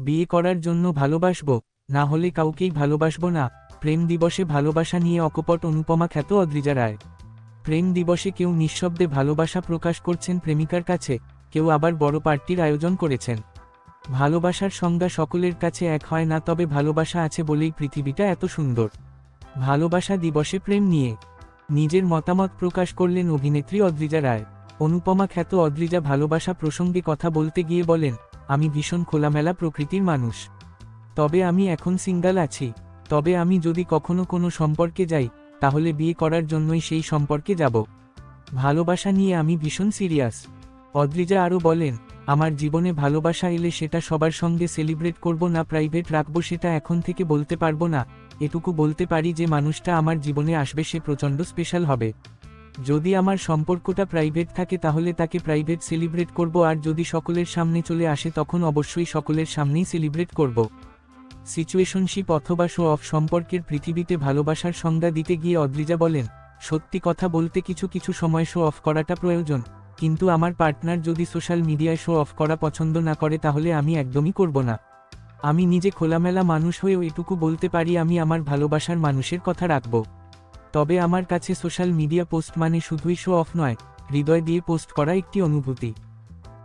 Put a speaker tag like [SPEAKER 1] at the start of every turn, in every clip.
[SPEAKER 1] বিয়ে করার জন্য ভালোবাসবো, না হলে কাউকেই ভালোবাসবো না। প্রেম দিবসে ভালোবাসা নিয়ে অকপট অনুপমা খ্যাত অদ্রিজা রায়। প্রেম দিবসে কেউ নিঃশব্দে ভালোবাসা প্রকাশ করছেন প্রেমিকার কাছে, কেউ আবার বড় পার্টির আয়োজন করেছেন। ভালোবাসার সংজ্ঞা সকলের কাছে এক হয় না, তবে ভালোবাসা আছে বলেই পৃথিবীটা এত সুন্দর। ভালোবাসা দিবসে প্রেম নিয়ে। নিজের মতামত প্রকাশ করলেন অভিনেত্রী অদ্রিজা রায়। অনুপমা খ্যাত অদ্রিজা ভালোবাসা প্রসঙ্গে কথা বলতে গিয়ে বলেন আমি ভীষণ খোলামেলা প্রকৃতির মানুষ। তবে আমি এখন সিঙ্গাল আছি। তবে আমি যদি কখনো কোনো সম্পর্কে যাই, তাহলে বিয়ে করার জন্যই সেই সম্পর্কে যাব। ভালোবাসা নিয়ে আমি ভীষণ সিরিয়াস। অদ্রিজা আরও বলেন, আমার জীবনে ভালোবাসা এলে সেটা সবার সঙ্গে সেলিব্রেট করব না, প্রাইভেট রাখব সেটা এখন থেকে বলতে পারব না। এটুকু বলতে পারি যে মানুষটা আমার জীবনে আসবে সে প্রচণ্ড স্পেশাল হবে। যদি আমার সম্পর্কটা প্রাইভেট থাকে তাহলে তাকে প্রাইভেট সেলিব্রেট করব, আর যদি সকলের সামনে চলে আসে তখন অবশ্যই সকলের সামনেই সেলিব্রেট করব। সিচুয়েশনশিপ অথবা শো অফ সম্পর্কের পৃথিবীতে ভালোবাসার সংজ্ঞা দিতে গিয়ে অদ্রিজা বলেন, সত্যি কথা বলতে কিছু কিছু সময় শো অফ করাটা প্রয়োজন, কিন্তু আমার পার্টনার যদি সোশ্যাল মিডিয়ায় শো অফ করা পছন্দ না করে তাহলে আমি একদমই করব না। আমি নিজে খোলামেলা মানুষ হয়েও এটুকু বলতে পারি আমি আমার ভালোবাসার মানুষের কথা রাখব। তবে আমার কাছে সোশ্যাল মিডিয়া পোস্ট মানে শুধুই শো অফ নয়, হৃদয় দিয়ে পোস্ট করা একটি অনুভূতি।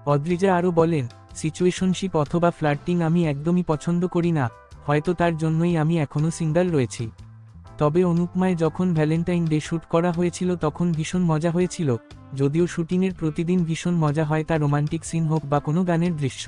[SPEAKER 1] অদ্রিজা আরও বলেন সিচুয়েশনশিপ অথবা ফ্লার্টিং আমি একদমই পছন্দ করি না, হয়তো তার জন্যই আমি এখনও সিঙ্গেল রয়েছি। তবে অনুপমায় যখন ভ্যালেন্টাইন ডে শ্যুট করা হয়েছিল তখন ভীষণ মজা হয়েছিল, যদিও শ্যুটিংয়ের প্রতিদিন ভীষণ মজা হয় তা রোমান্টিক সিন হোক বা কোনো গানের দৃশ্য।